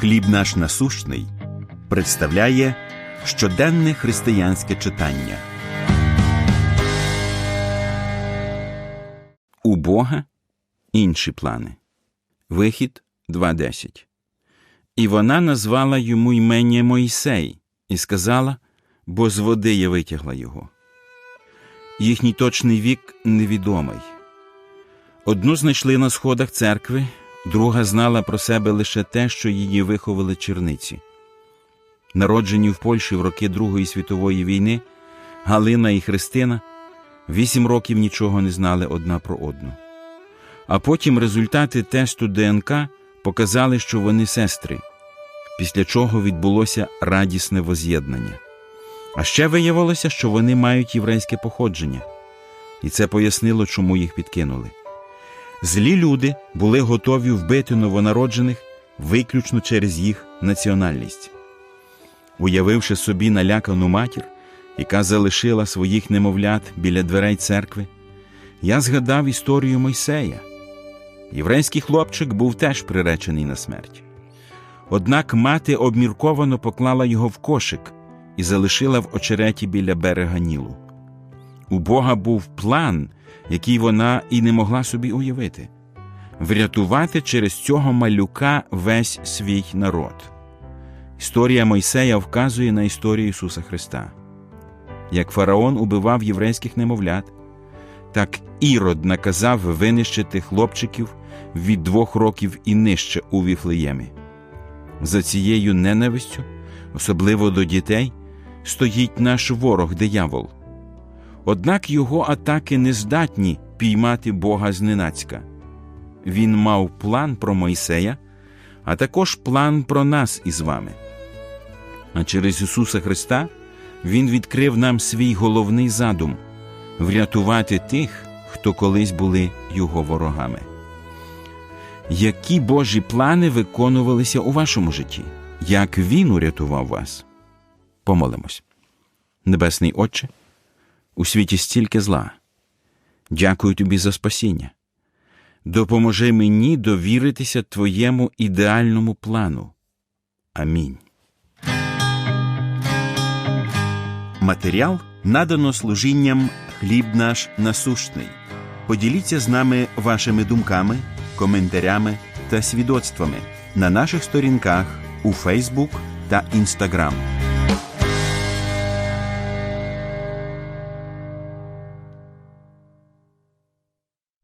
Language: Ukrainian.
Хліб наш насущний представляє щоденне християнське читання. У Бога інші плани. Вихід 2.10. І вона назвала йому ймення Мойсей і сказала, бо з води я витягла його. Їхній точний вік невідомий. Одну знайшли на сходах церкви, друга знала про себе лише те, що її виховали черниці. Народжені в Польщі в роки Другої світової війни, Галина і Христина вісім років нічого не знали одна про одну. А потім результати тесту ДНК показали, що вони сестри, після чого відбулося радісне воз'єднання. А ще виявилося, що вони мають єврейське походження, і це пояснило, чому їх підкинули. Злі люди були готові вбити новонароджених виключно через їх національність. Уявивши собі налякану матір, яка залишила своїх немовлят біля дверей церкви, я згадав історію Мойсея. Єврейський хлопчик був теж приречений на смерть. Однак мати обмірковано поклала його в кошик і залишила в очереті біля берега Нілу. У Бога був план, який вона і не могла собі уявити врятувати через цього малюка весь свій народ. Історія Мойсея вказує на історію Ісуса Христа. Як фараон убивав єврейських немовлят, так Ірод наказав винищити хлопчиків від двох років і нижче у Віфлеємі. За цією ненавистю, особливо до дітей, стоїть наш ворог диявол. Однак його атаки не здатні піймати Бога зненацька. Він мав план про Мойсея, а також план про нас із вами. А через Ісуса Христа Він відкрив нам свій головний задум врятувати тих, хто колись були Його ворогами. Які Божі плани виконувалися у вашому житті? Як Він урятував вас? Помолимось. Небесний Отче, у світі стільки зла. Дякую тобі за спасіння. Допоможи мені довіритися Твоєму ідеальному плану. Амінь. Матеріал надано служінням хліб наш насущний. Поділіться з нами вашими думками, коментарями та свідоцтвами на наших сторінках у Фейсбук та Інстаграм.